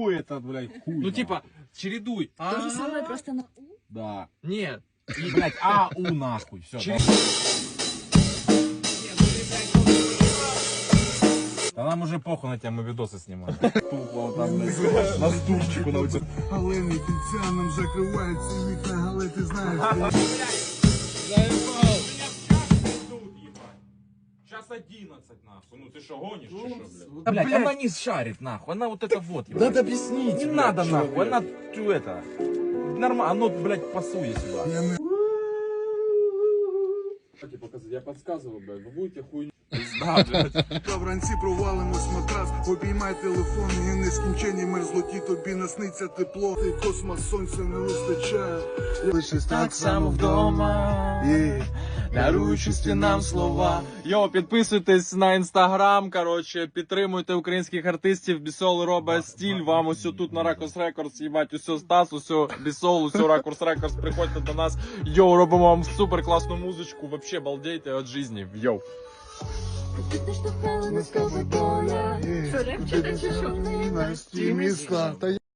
Хуй это, блядь, хуй. Ну нахуй. типа, чередуй. То же самое, просто на У. Да. Нет. И, блядь, а, у, нахуй. Все. Через- Да нам уже похуй на тебя, мы видосы снимаем. Тупо там, блядь, на стульчику на улице. Галини кінця нам закриваються вікна, але ти знаєш, Сейчас 11 нахуй. Ну ты что, гонишь, чи что, блядь? Да, блядь, она не шарит, нахуй. Она вот это вот. ебать. Надо объяснить. Не блядь, надо, чё, нахуй. блядь. Она, тю, это, нормально, оно, блядь, пасует сюда. я не Я подсказываю, блядь, вы будете хуйню. Да, блядь. Та вранці провалимось в матрас, обіймай телефон і нескінченні мерзлоті, тобі насниться тепло. Ти космос сонця не вистачає. Лишись Так само вдома, Є. Даруючи нам слова. Йо, підписуйтесь на інстаграм, коротше, підтримуйте українських артистів, Бісол робить стіль, вам усю тут на Ракурс Рекордс, їбать, усю Стас, усю Бісол, усю Ракурс Рекордс, приходьте до нас. Йоу, робимо вам супер класну музичку, вообще балдейте від житті, йоу. Ти штовхала на скали доля. Що, репчика чи що? Ті міста. Та